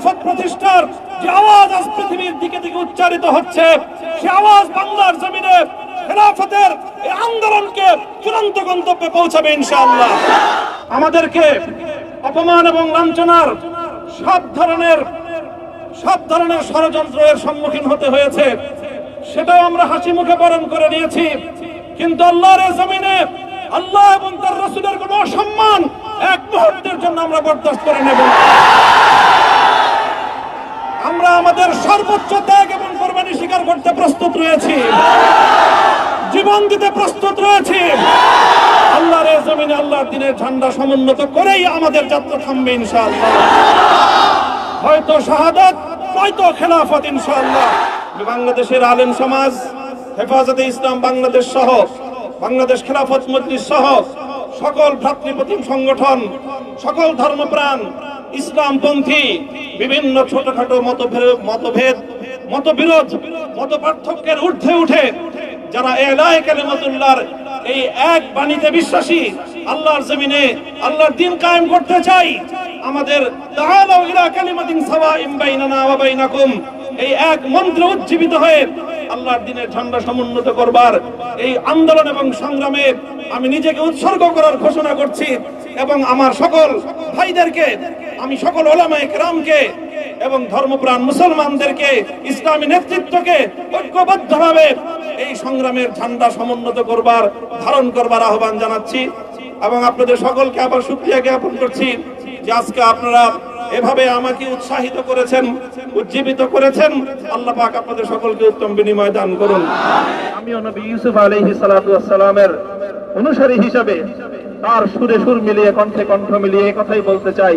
খেলাফত প্রতিষ্ঠার যে আওয়াজ আজ পৃথিবীর দিকে দিকে উচ্চারিত হচ্ছে, সে আওয়াজ বাংলার জমিনে খেলাফতের এই আন্দোলনকে চূড়ান্ত গন্তব্যে পৌঁছাবে ইনশাআল্লাহ। আমাদেরকে অপমান এবং লাঞ্ছনার সব ধরনের সব ধরনের ষড়যন্ত্রের সম্মুখীন হতে হয়েছে। সেটাও আমরা হাসি মুখে বরণ করে নিয়েছি। কিন্তু আল্লাহর জমিনে আল্লাহ এবং তার রসুলের কোনো সম্মান এক মুহূর্তের জন্য আমরা বরদাস্ত করে নেব। আমরা আমাদের সর্বোচ্চ ত্যাগ এবং কোরবানি স্বীকার করতে প্রস্তুত রয়েছি। জীবন দিতে প্রস্তুত রয়েছি। আল্লাহর জমিনে আল্লাহর দিনের ঝান্ডা সমুন্নত করেই আমাদের যাত্রা থামবে ইনশাআল্লাহ। হয়তো শাহাদাত নয়তো খেলাফত ইনশাআল্লাহ। বাংলাদেশের আলেম সমাজ, হেফাজতে ইসলাম বাংলাদেশ সহ, বাংলাদেশ খেলাফত মজলিস সহ, সকল ভ্রাতৃপ্রতিম সংগঠন, সকল ধর্মপ্রাণ, ইসলামপন্থী বিভিন্ন ছোটখাটো মতভেদ মতভেদ, মতবিরোধ মত পার্থক্যের ঊর্ধ্বে উঠে যারা এলায় কালিমাতুল্লাহর এই এক বাণীতে বিশ্বাসী, আল্লাহর জমিনে আল্লাহর দিন কায়েম করতে চাই, আমাদের তাআলাউ ইলা কালিমাতিন সাওয়াইম বাইনানা ওয়া বাইনাকুম। এই এক মন্ত্র উজ্জীবিত হয়ে আল্লাহর দিনের ঝান্ডা সমুন্নত করবার এই আন্দোলন এবং সংগ্রামে আমি নিজেকে উৎসর্গ করার ঘোষণা করছি এবং আমার সকল ভাইদেরকে আমি সকল ওলামায়ে কেরামকে এবং ধর্মপ্রাণ মুসলমানদেরকে ইসলামী নেতৃত্বকে ঐক্যবদ্ধভাবে এই সংগ্রামের ঝান্ডা সমুন্নত করবার, ধারণ করবার আহ্বান জানাচ্ছি এবং আপনাদের সকলকে আবার সুক্রিয়া জ্ঞাপন করছি যে আজকে আপনারা এভাবে আমাকে উৎসাহিত করেছেন, উজ্জীবিত করেছেন। আল্লাহ পাক আপনাদের সকলকে উত্তম বিনিময় দান করুন। আমি নবী ইউসুফ আলাইহিস সালাতু ওয়াসসালামের অনুসারী হিসাবে তার সুরে সুর মিলিয়ে কণ্ঠে কণ্ঠ মিলিয়ে কথাই বলতে চাই।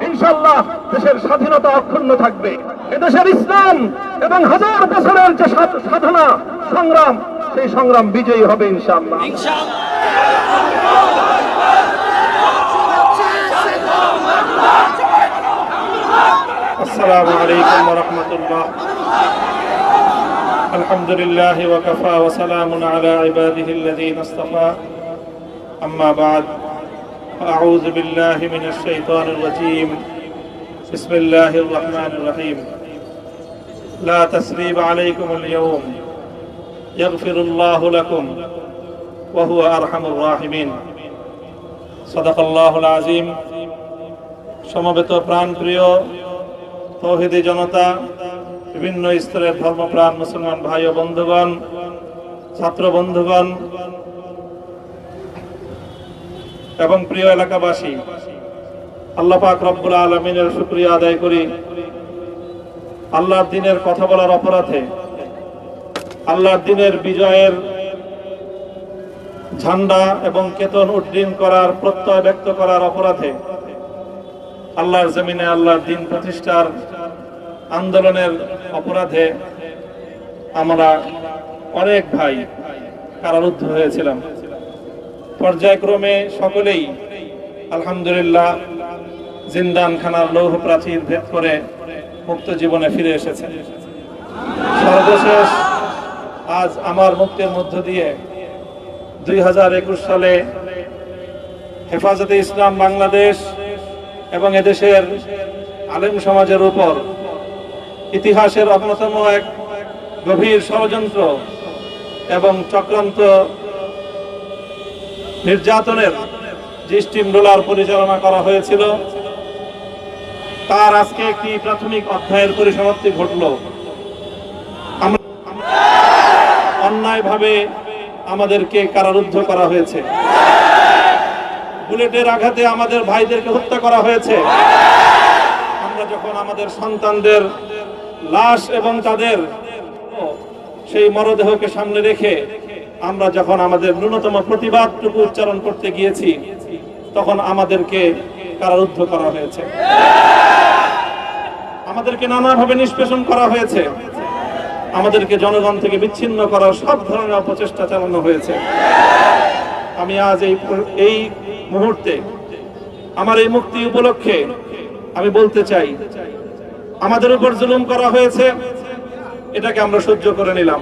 ইনশাল্লাহ দেশের স্বাধীনতা অক্ষুণ্ণ থাকবে এদেশের ইসলাম এবং হাজার বছরের যে সাধ- সাধনা সংগ্রাম সেই সংগ্রাম বিজয়ী হবে ইনশাআল্লাহ السلام عليكم ورحمة الله الحمد لله وكفى وسلام على عباده الذين اصطفى أما بعد أعوذ بالله من الشيطان الرجيم بسم الله الرحمن الرحيم لا تسريب عليكم اليوم يغفر الله لكم وهو أرحم الراحمين صدق الله العظيم সমবেত প্রাণপ্রিয় তৌহিদি জনতা বিভিন্ন স্তরের ধর্মপ্রাণ মুসলমান ভাই ও বন্ধুগণ ছাত্র বন্ধুগণ এবং প্রিয় এলাকাবাসী, আল্লাহ পাক রব্বুল আলমিনের শুক্রিয়া আদায় করি। আল্লাহর দিনের কথা বলার অপরাধে, আল্লাহর দিনের বিজয়ের ঝান্ডা এবং কেতন উড্ডীন করার প্রত্যয় ব্যক্ত করার অপরাধে, আল্লাহর জমিনে আল্লাহর দিন প্রতিষ্ঠার আন্দোলনের অপরাধে আমরা অনেক ভাই কারারুদ্ধ হয়েছিলাম। পর্যায়ক্রমে সকলেই আলহামদুলিল্লাহ জিন্দান খানার লৌহ প্রাচীর ভেদ করে মুক্ত জীবনে ফিরে এসেছে। সর্বশেষ আজ আমার মুক্তির মধ্য দিয়ে দুই হাজার একুশ সালে হেফাজতে ইসলাম বাংলাদেশ এবং এদেশের আলেম সমাজের উপর ইতিহাসের অন্যতম এক গভীর ষড়যন্ত্র এবং চক্রান্ত নির্যাতনের যে স্টিম রোলার পরিচালনা করা হয়েছিল। তার আজকে একটি প্রাথমিক অধ্যায়ের পরিসমাপ্তি ঘটল। অন্যায়ভাবে আমাদেরকে কারারুদ্ধ করা হয়েছে। বুলেটের আঘাতে আমাদের ভাইদেরকে হত্যা করা হয়েছে। আমরা যখন আমাদের সন্তানদের লাশ এবং তাদের সেই মরদেহকে সামনে রেখে আমরা যখন আমাদের ন্যূনতম প্রতিবাদটুকু উচ্চারণ করতে গিয়েছি, তখন আমাদেরকে কারারুদ্ধ করা হয়েছে। আমাদেরকে নানাভাবে নিষ্পেষণ করা হয়েছে। আমাদেরকে জনগণ থেকে বিচ্ছিন্ন করার সব ধরনের অপচেষ্টা চালানো হয়েছে। আমি আজ এই এই মুহূর্তে আমার এই মুক্তি উপলক্ষে আমি বলতে চাই, আমাদের উপর জুলুম করা হয়েছে, এটাকে আমরা সহ্য করে নিলাম।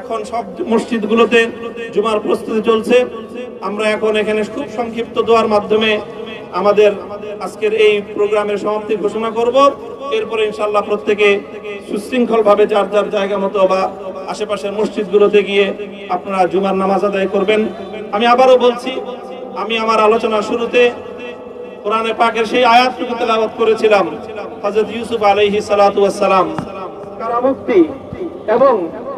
এখন সব মসজিদগুলোতে জুমার প্রস্তুতি চলছে। আমরা এখন এখানে খুব সংক্ষিপ্ত দোয়ার মাধ্যমে আমাদের আজকের এই প্রোগ্রামের সমাপ্তি ঘোষণা করব। এরপরে ইনশাল্লাহ প্রত্যেকে সুশৃঙ্খল ভাবে যার যার জায়গা মতো বা আশেপাশের মসজিদগুলোতে গিয়ে আপনারা জুমার নামাজ আদায় করবেন। আমি আবারও বলছি, আমি আমার আলোচনার শুরুতে কোরআনে পাকের সেই আয়াতটুকু তেলাওয়াত করেছিলাম, হযরত ইউসুফ আলাইহিস সালাতু কারামুক্তি এবং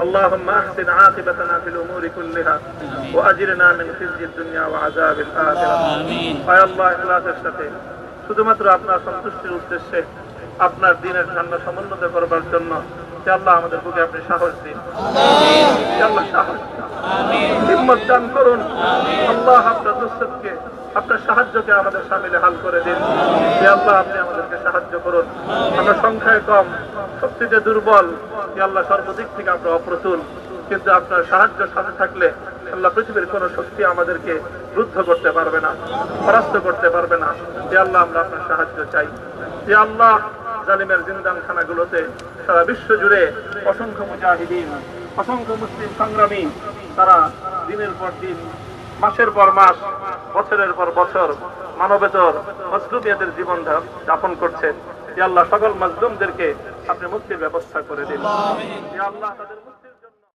اللهم أحسن عاقبتنا في الأمور كلها وأجرنا من خزي الدنيا وعذاب الآخرة آمين আয় আল্লাহ ইখলাসের সাথে শুধুমাত্র আপনার সন্তুষ্টির উদ্দেশ্যে আপনার দিনের ঝান্ডা সমুন্নত করবার জন্য হে আল্লাহ আমাদের বুকে আপনি সাহস দিন হে আল্লাহ সাহস দিন। হিম্মত দান করুন আল্লাহ আপনার দুঃসতকে আপনার সাহায্যকে আমাদের সামিলে হাল করে দিন। আল্লাহ, আপনি আমাদেরকে সাহায্য করুন। আমরা সংখ্যায় কম, শক্তিতে দুর্বল। আল্লাহ, সর্বদিক থেকে আমরা অপ্রতুল। কিন্তু আপনার সাহায্য সাথে থাকলে আল্লাহ পৃথিবীর কোন শক্তি আমাদেরকে রুদ্ধ করতে পারবে না, পরাস্ত করতে পারবে না। যে আল্লাহ, আমরা আপনার সাহায্য চাই। যে আল্লাহ, জালিমের জিন্দান খানাগুলোতে সারা বিশ্ব জুড়ে অসংখ্য মুজাহিদিন, অসংখ্য মুসলিম সংগ্রামী, তারা দিনের পর দিন মাসের পর মাস, বছরের পর বছর মানবেতর মজলুমিয়াদের জীবন যাপন করছে। আল্লাহ, সকল মজলুমদেরকে আপনি মুক্তির ব্যবস্থা করে দিন। আল্লাহ, তাদের